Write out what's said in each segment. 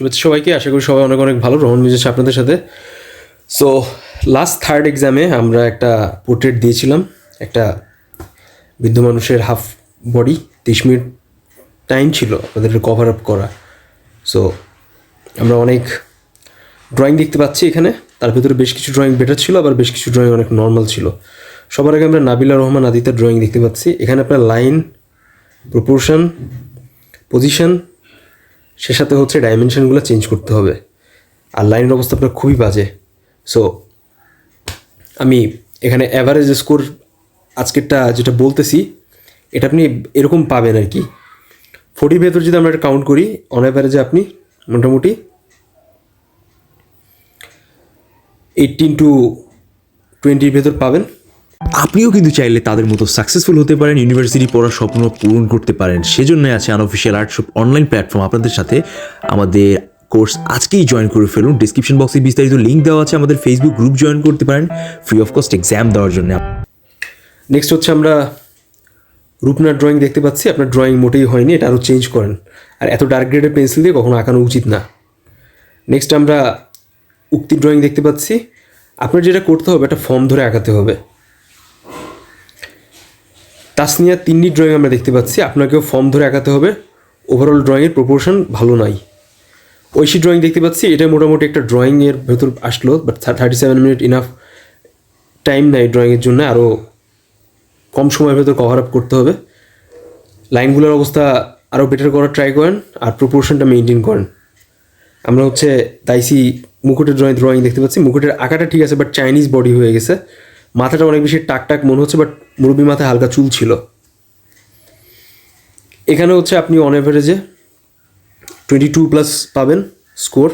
শুভেচ্ছা সবাইকে। আশা করি সবাই অনেক অনেক ভালো। রহন মিজেছে আপনাদের সাথে। সো লাস্ট থার্ড এক্সামে আমরা একটা পোর্ট্রেট দিয়েছিলাম। একটা বৃদ্ধ মানুষের হাফ বডি তিরিশ মিনিট টাইম ছিল আমাদের কভার আপ করা। সো আমরা অনেক ড্রয়িং দেখতে পাচ্ছি এখানে। তার ভিতরে বেশ কিছু ড্রয়িং বেটার ছিল, আবার বেশ কিছু ড্রয়িং অনেক নর্মাল ছিল। সবার আগে আমরা নাবিলা রহমান আদিতের ড্রয়িং দেখতে পাচ্ছি। এখানে আপনার লাইন প্রপোর্শন পজিশন সে সাথে হচ্ছে ডাইমেনশনগুলো চেঞ্জ করতে হবে। আর লাইনের অবস্থা আপনার খুবই বাজে। সো আমি এখানে অ্যাভারেজ স্কোর আজকেরটা যেটা বলতেছি, এটা আপনি এরকম পাবেন আর কি। ফোর্টির ভেতর যদি আমরা কাউন্ট করি অন অ্যাভারেজে আপনি মোটামুটি এইটিন টু টোয়েন্টির ভেতর পাবেন। আপনিও কিন্তু চাইলে তাদের মতো সাকসেসফুল হতে পারেন ইউনিভার্সিটি পড়ার স্বপ্ন পূরণ করতে পারেন। সেজন্য আছে আনঅফিসিয়াল আর্টশপ অনলাইন প্ল্যাটফর্ম আপনাদের সাথে আমাদের কোর্স আজকেই জয়েন করে ফেলুন। ডিসক্রিপশন বক্সে বিস্তারিত লিঙ্ক দেওয়া আছে আমাদের ফেসবুক গ্রুপ জয়েন করতে পারেন ফ্রি অফ কস্ট এক্সাম দেওয়ার জন্য। নেক্সট হচ্ছে আমরা রূপনার ড্রয়িং দেখতে পাচ্ছি। আপনার ড্রয়িং মোটেই হয়নি, এটা আরও চেঞ্জ করেন। আর এত ডার্ক গ্রেডের পেন্সিল দিয়ে কখনো আঁকানো উচিত না। নেক্সট আমরা উক্তি ড্রয়িং দেখতে পাচ্ছি। আপনার যেটা করতে হবে, একটা ফর্ম ধরে আঁকাতে হবে। তাসনিয়া তিনটি ড্রয়িং আমরা দেখতে পাচ্ছি। আপনাকেও ফর্ম ধরে আঁকাতে হবে। ওভারঅল ড্রয়িংয়ের প্রপোর্শন ভালো নয় ঐশী ড্রয়িং দেখতে পাচ্ছি। এটা মোটামুটি একটা ড্রয়িংয়ের ভেতর আসলো but thirty seven minute enough time নাই ড্রয়িংয়ের জন্য। আরও কম সময়ের ভেতর কভার আপ করতে হবে। লাইনগুলোর অবস্থা আরও বেটার করার ট্রাই করেন, আর প্রপোর্শনটা মেনটেন করেন। আমরা হচ্ছে দাইসি মুকুটের ড্রয়িং ড্রয়িং দেখতে পাচ্ছি। মুকুটের আঁকাটা ঠিক আছে বাট চাইনিজ বডি হয়ে গেছে। মাথাটা অনেক বেশি টাক টাক মনে হচ্ছে বাট মুরব্বী মাথায় হালকা চুল ছিল। এখানে হচ্ছে আপনি অন অ্যাভারেজে টোয়েন্টি টু প্লাস পাবেন score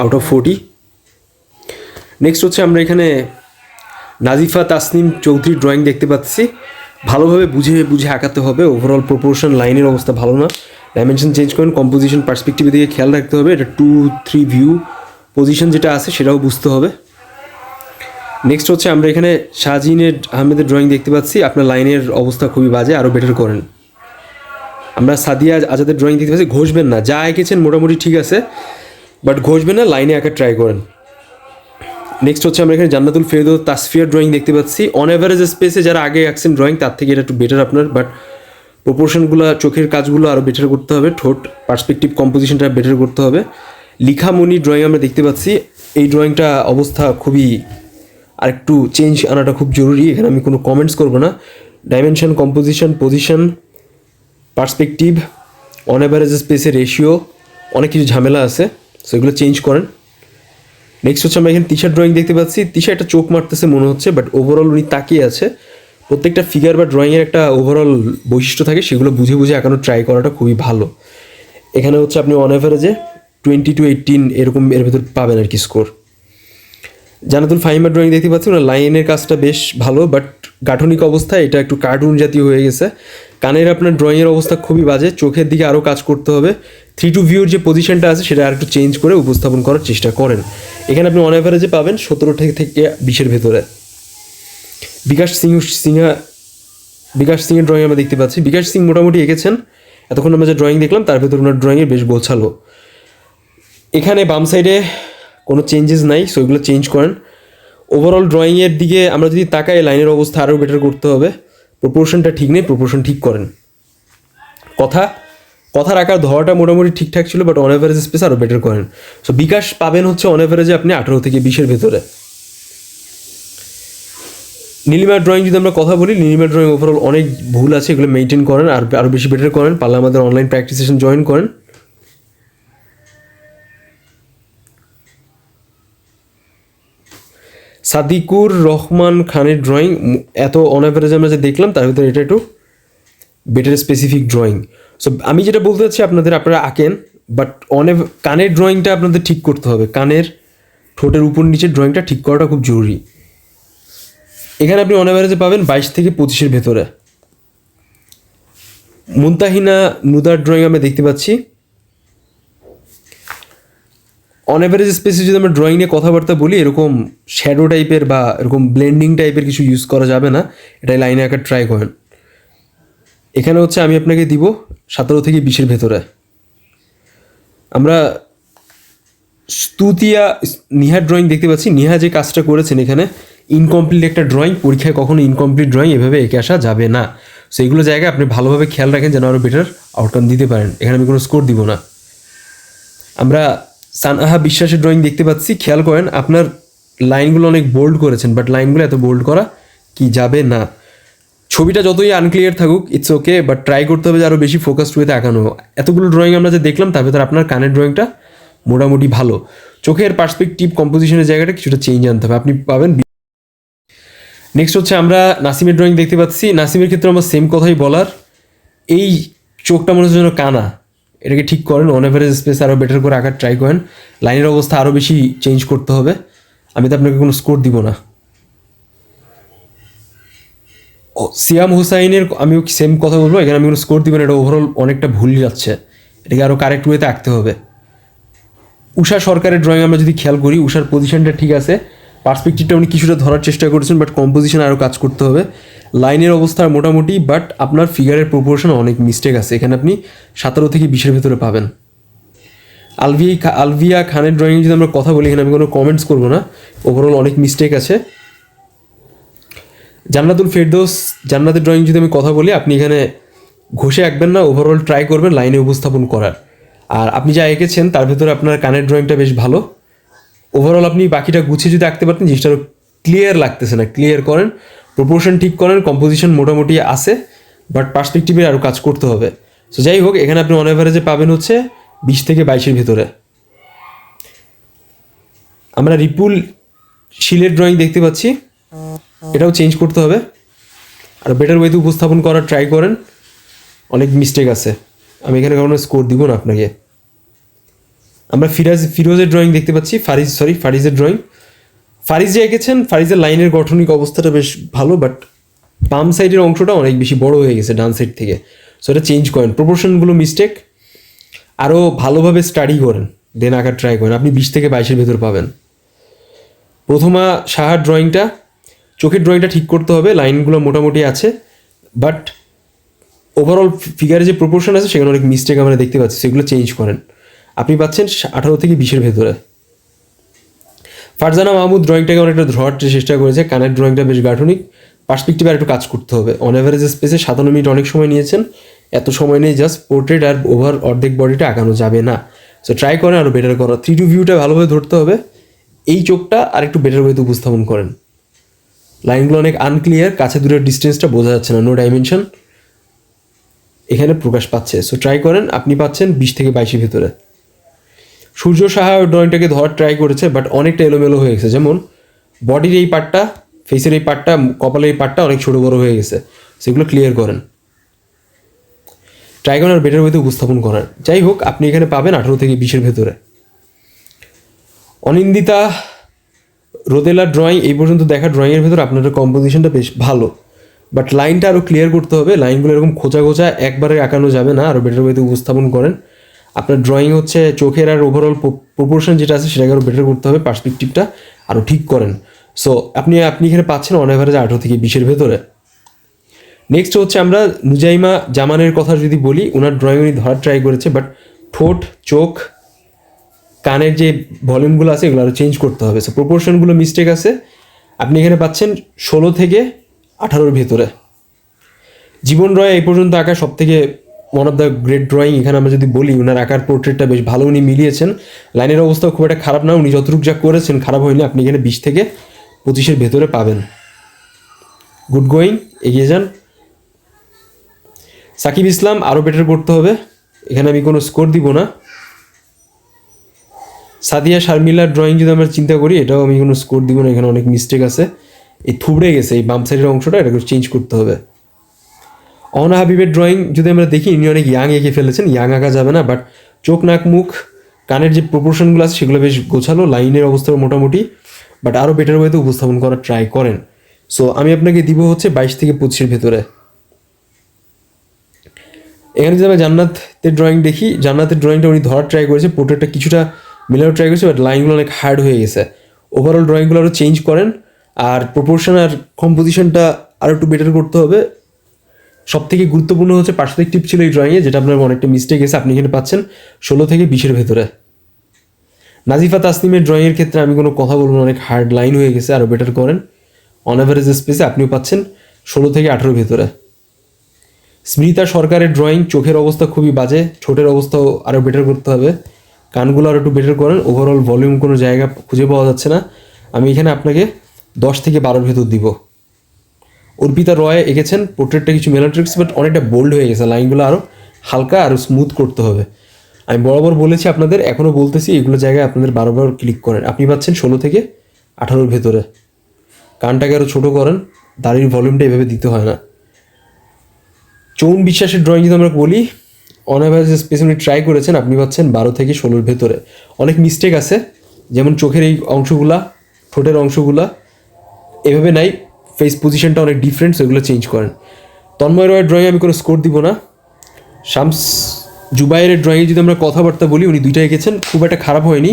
out of forty next হচ্ছে আমরা এখানে নাজিফা তাসনিম চৌধুরীর ড্রয়িং দেখতে পাচ্ছি। ভালোভাবে বুঝে বুঝে আঁকাতে হবে। ওভারঅল প্রপোর্শন লাইনের অবস্থা ভালো না। ডাইমেনশন চেঞ্জ করেন কম্পোজিশন পার্সপেক্টিভের দিকে খেয়াল রাখতে হবে। এটা টু থ্রি ভিউ পজিশন যেটা আছে সেটাও বুঝতে হবে। নেক্সট হচ্ছে আমরা এখানে শাহজিনের আহমেদের ড্রয়িং দেখতে পাচ্ছি। আপনার লাইনের অবস্থা খুবই বাজে আরও বেটার করেন। আমরা সাদিয়া আজাদের ড্রয়িং দেখতে পাচ্ছি। ঘষবেন না, যা এঁকেছেন মোটামুটি ঠিক আছে বাট ঘষবেন না, লাইনে আঁকা ট্রাই করেন। নেক্সট হচ্ছে আমরা এখানে জান্নাতুল ফেরদো তাসফিয়ার ড্রয়িং দেখতে পাচ্ছি। অন অ্যাভারেজ স্পেসে যারা আগে আঁকছেন ড্রয়িং তার থেকে এটা একটু বেটার আপনার বাট প্রপোর্শনগুলো চোখের কাজগুলো আরও বেটার করতে হবে। ঠোঁট পার্সপেক্টিভ কম্পোজিশনটা বেটার করতে হবে। লিখামণি ড্রয়িং আমরা দেখতে পাচ্ছি। এই ড্রয়িংটা অবস্থা খুবই আরেকটু চেঞ্জ আনাটা খুব জরুরি, এখানে আমি কোনো কমেন্টস করব না। Dimension composition position perspective on average স্পেসের রেশিও অনেক কিছু ঝামেলা আছে সো এগুলো চেঞ্জ করেন। নেক্সট হচ্ছে আমরা এখানে টি ড্রয়িং দেখতে পাচ্ছি। টি শার্টটা চোখ মারতেছে মনে হচ্ছে বাট ওভারঅল উনি তাকিয়ে আছে। প্রত্যেকটা ফিগার বা ড্রয়িংয়ের একটা ওভারঅল বৈশিষ্ট্য থাকে, সেগুলো বুঝে বুঝে আঁকানো ট্রাই করাটা খুবই ভালো। এখানে হচ্ছে আপনি অন অ্যাভারেজে টোয়েন্টি টু এইটিন এরকম এর ভেতর পাবেন আর কি স্কোর জানাতুল ফাহিমার ড্রয়িং দেখতে পাচ্ছি ওনার লাইনের কাজটা বেশ ভালো বাট গাঠনিক অবস্থা, এটা একটু কার্টুন জাতীয় হয়ে গেছে। কানের আপনার ড্রয়িংয়ের অবস্থা খুবই বাজে, চোখের দিকে আরও কাজ করতে হবে। থ্রি টু ভিউর যে পজিশনটা আছে, সেটা আর একটু চেঞ্জ করে উপস্থাপন করার চেষ্টা করেন। এখানে আপনি অন অ্যাভারেজে পাবেন সতেরো থেকে থেকে বিশের ভেতরে। বিকাশ সিং, সিংহা, বিকাশ সিংয়ের ড্রয়িং আমরা দেখতে পাচ্ছি। বিকাশ সিং মোটামুটি এঁকেছেন। এতক্ষণ আমরা যে ড্রয়িং দেখলাম, তার ভেতর ওনার ড্রয়িংয়ে বেশ গোছালো। এখানে বাম সাইডে কোনো চেঞ্জেস নাই সো এগুলো চেঞ্জ করেন। ওভারঅল ড্রয়িংয়ের দিকে আমরা যদি তাকাই লাইনের অবস্থা আরও বেটার করতে হবে। প্রপোর্শনটা ঠিক নেই প্রপোর্শন ঠিক করেন। কথা কথার আকার ধরাটা মোটামুটি ঠিকঠাক ছিল বাট অন অ্যাভারেজ স্পেস আরও বেটার করেন। সো বিকাশ পাবেন হচ্ছে অন অ্যাভারেজে আপনি আঠেরো থেকে বিশের ভেতরে। নীলিমার ড্রয়িং যদি আমরা কথা বলি, নীলিমার ড্রয়িং ওভারঅল অনেক ভুল আছে, এগুলো মেনটেন করেন আর আরও বেশি বেটার করেন। পারলে আমাদের অনলাইন প্র্যাকটিসেশন জয়েন করেন। সাদিকুর রহমান খানের ড্রয়িং এত অন আমরা যে দেখলাম, তার ভিতরে এটা একটু বেটার স্পেসিফিক ড্রয়িং সো আমি যেটা বলতে চাচ্ছি আপনাদের, আপনারা আঁকেন বাট অনেক কানের ড্রয়িংটা আপনাদের ঠিক করতে হবে। কানের ঠোঁটের উপর নিচের ড্রয়িংটা ঠিক করাটা খুব জরুরি। এখানে আপনি অন পাবেন বাইশ থেকে পঁচিশের ভেতরে। মুন্তাহিনা নুদার ড্রয়িং আমরা দেখতে পাচ্ছি। অন অ্যাভারেজ স্পেসে যদি আমরা ড্রয়িং নিয়ে কথাবার্তা বলি, এরকম শ্যাডো টাইপের বা এরকম ব্লেন্ডিং টাইপের কিছু ইউজ করা যাবে না। এটাই লাইনে আঁকার ট্রাই করেন। এখানে হচ্ছে আমি আপনাকে দিব সতেরো থেকে বিশের ভেতরে। আমরা স্তুতিয়া নিহার ড্রয়িং দেখতে পাচ্ছি। নিহা যে কাজটা করেছেন এখানে ইনকমপ্লিট একটা ড্রয়িং পরীক্ষায় কখনো ইনকমপ্লিট ড্রয়িং এভাবে এঁকে আসা যাবে না। সো এইগুলো জায়গায় আপনি ভালোভাবে খেয়াল রাখেন যেন আরও বেটার আউটকাম দিতে পারেন। এখানে আমি কোনো স্কোর দিব না। আমরা সানআহা বিশ্বাসের ড্রয়িং দেখতে পাচ্ছি। খেয়াল করেন, আপনার লাইনগুলো অনেক বোল্ড করেছেন বাট লাইনগুলো এত বোল্ড করা কি যাবে না। ছবিটা যতই আনক্লিয়ার থাকুক ইটস ওকে বাট ট্রাই করতে হবে যে আরও বেশি ফোকাসড ওয়েতে আঁকানো। এতগুলো ড্রয়িং আমরা যে দেখলাম, তার ভেতর আপনার কানের ড্রয়িংটা মোটামুটি ভালো। চোখের পার্সপেক্টিভ কম্পোজিশনের জায়গাটা কিছুটা চেঞ্জ আনতে হবে। আপনি পাবেন নেক্সট হচ্ছে আমরা নাসিমের ড্রয়িং দেখতে পাচ্ছি। নাসিমের ক্ষেত্রে আমার সেম কথাই বলার। এই চোখটা মনে হচ্ছে যেন কানা। এটাকে ঠিক করেন অন এভারেজ স্পেস আরও বেটার করে আঁকার ট্রাই করেন। লাইনের অবস্থা আরও বেশি চেঞ্জ করতে হবে। আমি তো আপনাকে কোনো স্কোর দিব না। সিয়াম হুসাইনের আমি সেম কথা বলব, এখানে আমি কোনো স্কোর দিব না, এটা ওভারঅল অনেকটা ভুল যাচ্ছে। এটাকে আরও কারেক্ট ওয়েতে আঁকতে হবে। উষা সরকারের ড্রয়িং আমরা যদি খেয়াল করি, উষার পজিশনটা ঠিক আছে। পার্সপেক্টিভটা উনি কিছুটা ধরার চেষ্টা করেছেন বাট কম্পোজিশন আরও কাজ করতে হবে। লাইনের অবস্থা মোটামুটি বাট আপনার ফিগারের প্রপোর্শন অনেক মিস্টেক আছে। এখানে আপনি সতেরো থেকে বিশের ভেতরে পাবেন। আলভিয়া খা- আলভিয়া খানের ড্রয়িং যদি আমরা কথা বলি, এখানে আমি কোনো কমেন্টস করব না। ওভারঅল অনেক মিস্টেক আছে। জান্নাতুল ফেরদোস, জান্নাতের ড্রয়িং যদি আমি কথা বলি, আপনি এখানে ঘষে আঁকবেন না ওভারঅল ট্রাই করবেন লাইনে উপস্থাপন করার। আর আপনি যা এঁকেছেন, তার ভেতরে আপনার কানের ড্রয়িংটা বেশ ভালো। ওভারঅল আপনি বাকিটা গুছিয়ে যদি আঁকতে পারতেন, জিনিসটা ক্লিয়ার লাগতেছে না। ক্লিয়ার করেন প্রপোর্শন ঠিক করেন কম্পোজিশন মোটামুটি আছে বাট পার্সপেক্টিভে আরও কাজ করতে হবে। সো যাই হোক, এখানে আপনি অন অ্যাভারেজে পাবেন হচ্ছে বিশ থেকে বাইশের ভিতরে। আমরা রিপুল শিলের ড্রয়িং দেখতে পাচ্ছি। এটাও চেঞ্জ করতে হবে। আর বেটার ওয়েতে উপস্থাপন করার ট্রাই করেন। অনেক মিস্টেক আছে। আমি এখানে কোনো স্কোর দিব না আপনাকে। আমরা ফিরাজ, ফিরোজের ড্রয়িং দেখতে পাচ্ছি, ফারিজ সরি ফারিজের ড্রয়িং ফারিজ যে এঁকেছেন, ফারিজের লাইনের গঠনিক অবস্থাটা বেশ ভালো বাট বাম সাইডের অংশটা অনেক বেশি বড় হয়ে গেছে ডান সাইড থেকে। সো এটা চেঞ্জ করেন। প্রপোর্শনগুলো মিস্টেক আরও ভালোভাবে স্টাডি করেন। দেন আঁকার ট্রাই করেন। আপনি বিশ থেকে বাইশের ভেতর পাবেন। প্রথমা সাহার ড্রয়িংটা চোখের ড্রয়িংটা ঠিক করতে হবে। লাইনগুলো মোটামুটি আছে। বাট ওভারঅল ফিগারে যে প্রপোর্শন আছে, সেখানে অনেক মিস্টেক আমরা দেখতে পাচ্ছি। সেগুলো চেঞ্জ করেন। আপনি পাচ্ছেন আঠারো থেকে বিশের ভেতরে। ফারজানা মাহমুদ ড্রয়িংটাকে অনেকটা ধরার চেষ্টা করেছে। কানের ড্রয়িংটা বেশ গাঠনিক। পার্সপেক্টিভে আর একটু কাজ করতে হবে। অন অ্যাভারেজ স্পেসে সাতান্ন মিনিট অনেক সময় নিয়েছেন। এত সময় নেই জাস্ট পোর্ট্রেট আর ওভার অর্ধেক বডিটা আঁকানো যাবে না। সো ট্রাই করেন আরও বেটার করা থ্রি টু ভিউটা ভালোভাবে ধরতে হবে। এই চোখটা আর একটু বেটার ওয়েতে উপস্থাপন করেন। লাইনগুলো অনেক আনক্লিয়ার কাছে দূরের ডিস্টেন্সটা বোঝা যাচ্ছে না নো ডাইমেনশন এখানে প্রকাশ পাচ্ছে। সো ট্রাই করেন, আপনি পাচ্ছেন বিশ থেকে বাইশের ভিতরে। সূর্য সাহা ড্রয়িংটাকে ধরার ট্রাই করেছে বাট অনেকটা এলোমেলো হয়ে গেছে। যেমন বডির এই পার্টটা ফেসের এই পার্টটা কপালের এই পার্টটা অনেক ছোটো বড়ো হয়ে গেছে। সেগুলো ক্লিয়ার করেন। ট্রাই করেন আর বেটার ওয়েতে উপস্থাপন করার। যাই হোক, আপনি এখানে পাবেন আঠেরো থেকে বিশের ভেতরে। অনিন্দিতা রোদেলার ড্রয়িং এই পর্যন্ত দেখা ড্রয়িংয়ের ভেতর আপনার কম্পোজিশনটা বেশ ভালো। বাট লাইনটা আরও ক্লিয়ার করতে হবে। লাইনগুলো এরকম খোঁচা খোঁচা একবারে আঁকানো যাবে না। আরও বেটার ওয়েতে উপস্থাপন করেন। আপনার ড্রয়িং হচ্ছে চোখের আর ওভারঅল প্রপোর্শন যেটা আছে সেটাকে আরও বেটার করতে হবে পার্সপেক্টিভটা আরও ঠিক করেন। সো আপনি আপনি এখানে পাচ্ছেন অন অ্যাভারেজ আঠেরো থেকে বিশের ভেতরে। নেক্সট হচ্ছে আমরা নুজাইমা জামানের কথা যদি বলি ওনার ড্রয়িং উনি ধরার ট্রাই করেছে বাট ঠোঁট, চোখ, কানের যে ভলিউমগুলো আছে, এগুলো আরও চেঞ্জ করতে হবে। সো প্রপোর্শনগুলো মিস্টেক আছে। আপনি এখানে পাচ্ছেন ষোলো থেকে আঠারোর ভেতরে। জীবন রয় এই পর্যন্ত আঁকা সব থেকে one of the great drawing এখানে আমরা যদি বলি ওনার আঁকার পোর্ট্রেটটা বেশ ভালো উনি মিলিয়েছেন। লাইনের অবস্থাও খুব একটা খারাপ না, উনি যতটুকু যা করেছেন, খারাপ হয়নি। আপনি এখানে বিশ থেকে পঁচিশের ভেতরে পাবেন। গুড গোয়িং এগিয়ে যান। সাকিব ইসলাম, আরও বেটার করতে হবে। এখানে আমি কোনো স্কোর দিব না। সাদিয়া শারমিলার ড্রয়িং যদি আমরা চিন্তা করি, এটাও আমি কোনো স্কোর দিব না। এখানে অনেক মিস্টেক আছে। এই থুবড়ে গেছে, এই বাম সাইডের অংশটা, এটাকে চেঞ্জ করতে হবে। অহনা হাবিবের ড্রয়িং যদি আমরা দেখি, ইনি অনেক ইয়াং এঁকে ফেলেছেন ইয়াং আঁকা যাবে না বাট চোখ, নাক, মুখ, কানের যে প্রপোর্শনগুলো আছে, সেগুলো বেশ গোছালো, লাইনের অবস্থা মোটামুটি বাট আরও বেটার ওয়েতে উপস্থাপন করার ট্রাই করেন। সো আমি আপনাকে দিব হচ্ছে বাইশ থেকে পঁচিশের ভেতরে। এখানে যদি আমরা জান্নাতের ড্রয়িং দেখি, জান্নাতের ড্রয়িংটা উনি ধরার ট্রাই করেছে পোর্ট্রেটটা কিছুটা মিলানোর ট্রাই করেছে বাট লাইনগুলো অনেক হার্ড হয়ে গেছে। ওভারঅল ড্রয়িংগুলো আরও চেঞ্জ করেন, আর প্রপোর্শন আর কম্পোজিশনটা আরও একটু বেটার করতে হবে। সব থেকে গুরুত্বপূর্ণ হচ্ছে পার্সপেক্টিভ ছিল এই ড্রয়িংয়ে যেটা আপনার অনেকটা মিস্টেক এসে আপনি এখানে পাচ্ছেন ষোলো থেকে বিশের ভেতরে। নাজিফা তাসনিমের ড্রয়িংয়ের ক্ষেত্রে আমি কোনো কথা বলব অনেক হার্ড লাইন হয়ে গেছে আরও বেটার করেন। অন অ্যাভারেজ স্পেসে আপনিও পাচ্ছেন ষোলো থেকে আঠেরোর ভেতরে। স্মৃতা সরকারের ড্রয়িং চোখের অবস্থা খুবই বাজে, ঠোঁটের অবস্থাও আরও বেটার করতে হবে। কানগুলো আরও একটু বেটার করেন ওভারঅল ভলিউম কোনো জায়গা খুঁজে পাওয়া যাচ্ছে না। আমি এখানে আপনাকে দশ থেকে বারোর ভেতর দিব। অর্পিতা রয় এঁকেছেন পোর্ট্রেটটা কিছু মেলাট্রিক্স বাট অনেকটা বোল্ড হয়ে গেছে। লাইনগুলো আরও হালকা আরও স্মুথ করতে হবে। আমি বরাবর বলেছি আপনাদের এখনও বলতেছি, এগুলো জায়গায় আপনাদের বারবার ক্লিক করেন। আপনি পাচ্ছেন ষোলো থেকে আঠারোর ভেতরে। কানটাকে আরও ছোটো করেন, দাড়ির ভলিউমটা এভাবে দিতে হয় না। চৌন বিশ্বাসের ড্রয়িং যদি আমরা বলি অন অ্যাভারেজ স্পেস উনি ট্রাই করেছেন, আপনি পাচ্ছেন বারো থেকে ষোলোর ভেতরে। অনেক মিস্টেক আছে, যেমন চোখের এই অংশগুলা, ঠোঁটের অংশগুলা, এভাবে নাই। ফেস পজিশনটা অনেক ডিফারেন্ট সেগুলো চেঞ্জ করেন। তন্ময় রয়ের ড্রয়িং আমি কোনো স্কোর দিব না। শামস জুবাইরের ড্রয়িংয়ে যদি আমরা কথাবার্তা বলি, উনি দুইটা এঁকেছেন, খুব একটা খারাপ হয়নি।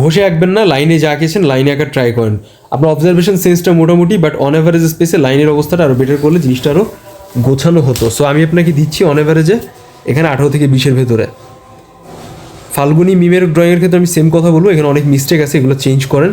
ঘষে আঁকবেন না, লাইনে যা আঁকেছেন, লাইনে আঁকার ট্রাই করেন। আপনার অবজারভেশন সেন্সটা মোটামুটি বাট অন অ্যাভারেজ স্পেসে লাইনের অবস্থাটা আরও বেটার করলে জিনিসটা আরও গোছানো হতো। সো আমি আপনাকে দিচ্ছি অন অ্যাভারেজে এখানে আঠারো থেকে বিশের ভেতরে। ফাল্গুনি মিমের ড্রয়িংয়ের ক্ষেত্রে আমি সেম কথা বলব, এখানে অনেক মিস্টেক আছে, এগুলো চেঞ্জ করেন।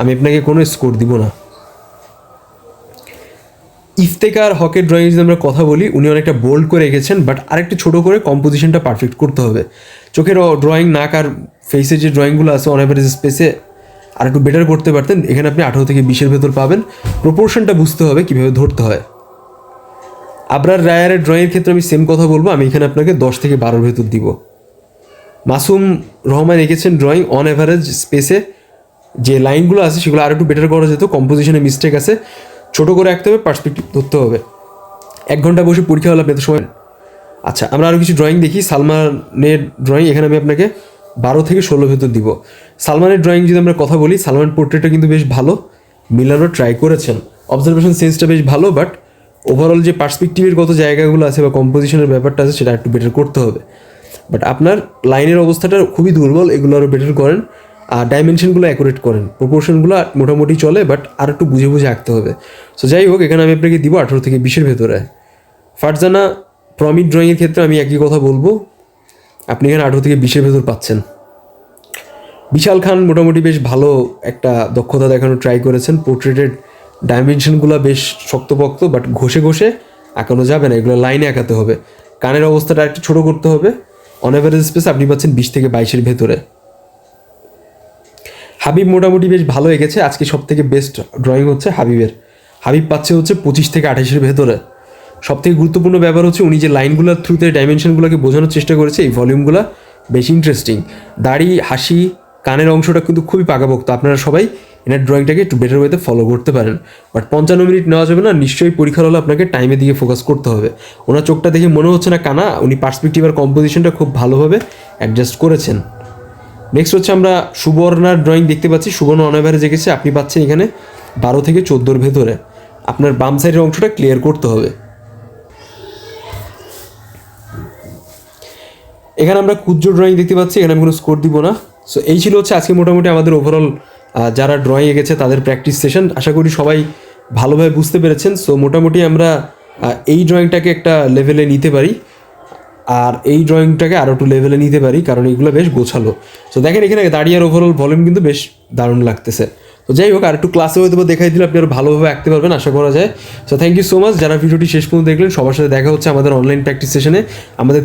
আমি আপনাকে কোনো স্কোর দিব না। ইফতেকার হকের ড্রয়িং যদি আমরা কথা বলি, উনি অনেকটা বোল্ড করে এঁকেছেন বাট আরেকটু ছোট করে কম্পোজিশনটা পারফেক্ট করতে হবে। চোখের ড্রয়িং নাক আর ফেসের যে ড্রয়িংগুলো আছে অন অ্যাভারেজ স্পেসে আর একটু বেটার করতে পারতেন। এখানে আপনি আঠারো থেকে বিশের ভেতর পাবেন। প্রপোর্শনটা বুঝতে হবে কীভাবে ধরতে হয়। আবরার রায়ারের ড্রয়িংয়ের ক্ষেত্রে আমি সেম কথা বলব। আমি এখানে আপনাকে দশ থেকে বারোর ভেতর দিব। মাসুম রহমান এঁকেছেন ড্রয়িং অন অ্যাভারেজ স্পেসে যে লাইনগুলো আছে, সেগুলো আর একটু বেটার করা যেত। কম্পোজিশনে মিস্টেক আছে। ছোট করে রাখতে হবে পার্সপেক্টিভ ধরতে হবে। এক ঘণ্টা বসে পরীক্ষা হলে এত সময় আচ্ছা আমরা আরও কিছু ড্রয়িং দেখি। সালমানের ড্রয়িং এখানে আমি আপনাকে বারো থেকে ষোলো ভেতর দিব। সালমানের ড্রয়িং যদি আমরা কথা বলি, সালমান পোর্ট্রেটটা কিন্তু বেশ ভালো। মিলারও ট্রাই করেছেন। অবজারভেশন সেন্সটা বেশ ভালো বাট ওভারঅল যে পার্সপেক্টিভের কত জায়গাগুলো আছে বা কম্পোজিশনের ব্যাপারটা আছে, সেটা একটু বেটার করতে হবে। বাট আপনার লাইনের অবস্থাটা খুবই দুর্বল, এগুলো আরও বেটার করেন। ডাইমেনশনগুলো অ্যাকুরেট করেন। প্রপোর্শনগুলো মোটামুটি চলে বাট আর একটু বুঝে বুঝে আঁকতে হবে। সো যাই হোক, এখানে আমি আপনাকে দিব আঠেরো থেকে বিশের ভেতরে। ফারজানা প্রমিট ড্রয়িংয়ের ক্ষেত্রে আমি একই কথা বলব। আপনি এখানে আঠেরো থেকে বিশের ভেতর পাচ্ছেন। বিশাল খান মোটামুটি বেশ ভালো একটা দক্ষতা দেখানোর ট্রাই করেছেন। পোর্ট্রেটেড ডাইমেনশনগুলো বেশ শক্তপোক্ত বাট ঘষে ঘষে আঁকানো যাবে না। এগুলো লাইনে আঁকাতে হবে। কানের অবস্থাটা একটু ছোটো করতে হবে। অন অ্যাভারেজ স্পেস আপনি পাচ্ছেন বিশ থেকে বাইশের ভেতরে। হাবিব মোটামুটি বেশ ভালো এঁকেছে আজকে সব থেকে বেস্ট ড্রয়িং হচ্ছে হাবিবের। হাবিব পাচ্ছে হচ্ছে পঁচিশ থেকে আঠাশের ভেতরে। সব থেকে গুরুত্বপূর্ণ ব্যাপার হচ্ছে উনি যে লাইনগুলোর থ্রুতে ডাইমেনশনগুলোকে বোঝানোর চেষ্টা করেছে, এই ভলিউমগুলো বেশ ইন্টারেস্টিং দাড়ি, হাসি, কানের অংশটা কিন্তু খুবই পাকাপোক্ত। আপনারা সবাই এনার ড্রয়িংটাকে একটু বেটার ওয়েতে ফলো করতে পারেন। বাট পঞ্চান্ন মিনিট নেওয়া যাবে না, নিশ্চয়ই পরীক্ষার হলে আপনাকে টাইমের দিকে ফোকাস করতে হবে। ওনার চোখটা দেখে মনে হচ্ছে না কানা, উনি পার্সপেক্টিভ আর কম্পোজিশনটা খুব ভালোভাবে অ্যাডজাস্ট করেছেন। নেক্সট হচ্ছে আমরা সুবর্ণার ড্রয়িং দেখতে পাচ্ছি। সুবর্ণ অনাভারে জেগেছে আপনি পাচ্ছেন এখানে বারো থেকে চোদ্দোর ভেতরে। আপনার বাম সাইডের অংশটা ক্লিয়ার করতে হবে। এখানে আমরা কুজ্জ ড্রয়িং দেখতে পাচ্ছি, এখানে আমি কোনো স্কোর দিব না। সো এই ছিল হচ্ছে আজকে মোটামুটি আমাদের ওভারঅল যারা ড্রয়িং এঁকেছে, তাদের প্র্যাকটিস সেশন আশা করি সবাই ভালোভাবে বুঝতে পেরেছেন। সো মোটামুটি আমরা এই ড্রয়িংটাকে একটা লেভেলে নিতে পারি। আর এই ড্রয়িংটাকে আরও একটু লেভেলে নিতে পারি, কারণ এগুলো বেশ গোছালো। তো দেখেন, এখানে দাঁড়িয়ে ওভারঅল ভলিউম কিন্তু বেশ দারুণ লাগতেছে। তো যাই হোক আর একটু ক্লাসে হয়তো দেখাই দিলে আপনি আরও ভালোভাবে আঁকতে পারবেন, আশা করা যায়। So thank you so much যারা ভিডিওটি শেষ পর্যন্ত দেখলেন, সবার সাথে দেখা হচ্ছে আমাদের অনলাইন প্র্যাকটিস সেশনে আমাদের